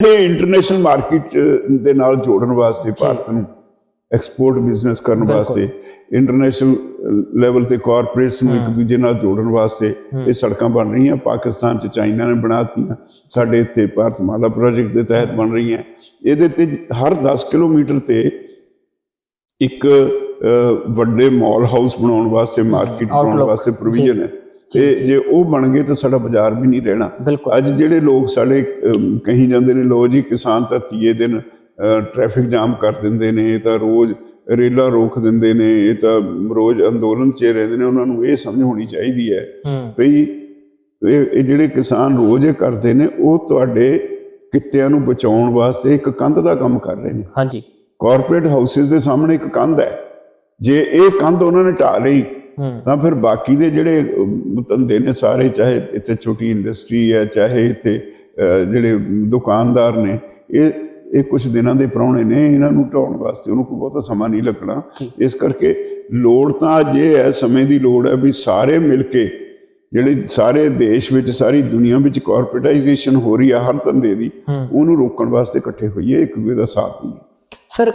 ਇਹ international market ਦੇ ਨਾਲ ਜੋੜਨ ਵਾਸਤੇ ਭਾਰਤ ਨੂੰ ਐਕਸਪੋਰਟ ਬਿਜ਼ਨਸ ਕਰਨ ਵਾਸਤੇ ਇੰਟਰਨੈਸ਼ਨਲ ਲੈਵਲ ਤੇ ਕਾਰਪੋਰੇਟਸ ਨੂੰ ਇੱਕ ਦੂਜੇ ਨਾਲ ਜੋੜਨ ਵਾਸਤੇ ਇਹ ਸੜਕਾਂ ਬਣ ਰਹੀਆਂ ਪਾਕਿਸਤਾਨ ਚ ਚਾਈਨਾ ਨੇ ਬਣਾਤੀਆਂ ਸਾਡੇ ਇੱਥੇ ਭਾਰਤਮਾਲਾ ਪ੍ਰੋਜੈਕਟ ਦੇ ਤਹਿਤ ਬਣ ਰਹੀਆਂ। ਇਹਦੇ ਤੇ ਹਰ 10 ਕਿਲੋਮੀਟਰ ਤੇ ਇੱਕ ਵੱਡੇ ਮਾਲ ਹਾਊਸ ਬਣਾਉਣ ਵਾਸਤੇ ਮਾਰਕੀਟ ਬਣਾਉਣ ਵਾਸਤੇ ਪ੍ਰੋਵੀਜ਼ਨ ਹੈ। ਤੇ ਜੇ ਉਹ ਬਣ ਗਏ ਤਾਂ ਸਾਡਾ ਬਾਜ਼ਾਰ ਵੀ ਨਹੀਂ ਰਹਿਣਾ। ਅੱਜ ਜਿਹੜੇ ਲੋਕ ਸਾਡੇ ਕਹੀ ਜਾਂਦੇ ਨੇ ਲੋ ਜੀ ਕਿਸਾਨ ਤਾਂ ਤੀਏ ਦਿਨ ਟ੍ਰੈਫਿਕ ਜਾਮ ਕਰ ਦਿੰਦੇ ਨੇ ਇਹ ਤਾਂ ਰੋਜ਼ ਰੇਲਾਂ ਰੋਕ ਦਿੰਦੇ ਨੇ ਇਹ ਤਾਂ ਰੋਜ਼ ਅੰਦੋਲਨ 'ਚ ਰਹਿੰਦੇ ਨੇ ਉਹਨਾਂ ਨੂੰ ਇਹ ਸਮਝ ਹੋਣੀ ਚਾਹੀਦੀ ਹੈ ਭਈ ਇਹ ਜਿਹੜੇ ਕਿਸਾਨ ਰੋਜ਼ ਇਹ ਕਰਦੇ ਨੇ ਉਹ ਤੁਹਾਡੇ ਕਿੱਤਿਆਂ ਨੂੰ ਬਚਾਉਣ ਵਾਸਤੇ ਇੱਕ ਕੰਧ ਦਾ ਕੰਮ ਕਰ ਰਹੇ ਨੇ। ਹਾਂਜੀ। ਕਾਰਪੋਰੇਟ ਹਾਊਸਿਸ ਦੇ ਸਾਹਮਣੇ ਇੱਕ ਕੰਧ ਹੈ। ਜੇ ਇਹ ਕੰਧ ਉਹਨਾਂ ਨੇ ਢਾ ਲਈ ਤਾਂ ਫਿਰ ਬਾਕੀ ਦੇ ਜਿਹੜੇ ਧੰਦੇ ਨੇ ਸਾਰੇ ਚਾਹੇ ਇੱਥੇ ਛੋਟੀ ਇੰਡਸਟਰੀ ਹੈ ਚਾਹੇ ਇੱਥੇ ਜਿਹੜੇ ਦੁਕਾਨਦਾਰ ਨੇ ਇਹ ਇਹ ਕੁਝ ਦਿਨਾਂ ਦੇ ਪ੍ਰਾਹੁਣੇ ਨੇ ਇਹਨਾਂ ਨੂੰ ਢਾਉਣ ਵਾਸਤੇ ਉਹਨੂੰ ਕੋਈ ਬਹੁਤਾ ਸਮਾਂ ਨਹੀਂ ਲੱਗਣਾ। ਇਸ ਕਰਕੇ ਲੋੜ ਤਾਂ ਅੱਜ ਇਹ ਹੈ ਸਮੇਂ ਦੀ ਲੋੜ ਹੈ ਵੀ ਸਾਰੇ ਮਿਲ ਕੇ ਜਿਹੜੇ ਸਾਰੇ ਦੇਸ਼ ਵਿੱਚ ਸਾਰੀ ਦੁਨੀਆ ਵਿੱਚ ਕਾਰਪੋਰੇਟਾਈਜੇਸ਼ਨ ਹੋ ਰਹੀ ਹੈ ਹਰ ਧੰਦੇ ਦੀ। ਉਹਨੂੰ ਰੋਕਣ ਵਾਸਤੇ ਇਕੱਠੇ ਹੋਈਏ ਇੱਕ ਦੂਜੇ ਦਾ ਸਾਥ ਦਈਏ। ਸਰ